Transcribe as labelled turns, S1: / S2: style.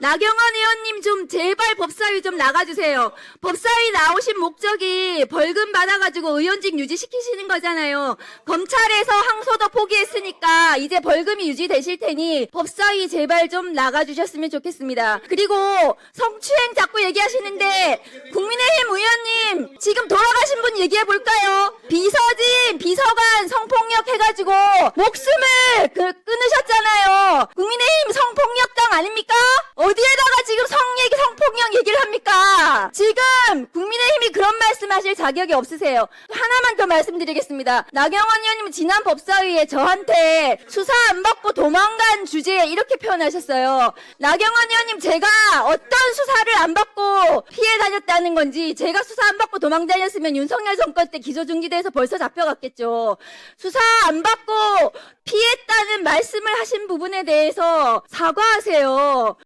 S1: 나경원 의원님 좀 제발 법사위 좀 나가주세요. 법사위 나오신 목적이 벌금 받아가지고 의원직 유지시키시는 거잖아요. 검찰에서 항소도 포기했으니까 이제 벌금이 유지되실 테니 법사위 제발 좀 나가주셨으면 좋겠습니다. 그리고 성추행 자꾸 얘기하시는데 국민의힘 의원님 지금 돌아가신 분 얘기해 볼까요? 비서진, 비서관 성폭력 해가지고 목숨을 그 끊으셨잖아요. 국민의힘 성폭력당 아닙니까? 어디에다가 지금 성 얘기, 성폭력 얘기를 합니까? 지금 국민의힘이 그런 말씀하실 자격이 없으세요. 하나만 더 말씀드리겠습니다. 나경원 의원님은 지난 법사위에 저한테 수사 안 받고 도망간 주제에 이렇게 표현하셨어요. 나경원 의원님 제가 어떤 수사를 안 받고 피해 다녔다는 건지 제가 수사 안 받고 도망 다녔으면 윤석열 정권 때 기소중지돼서 벌써 잡혀갔겠죠. 수사 안 받고 피했다는 말씀을 하신 부분에 대해서 사과하세요.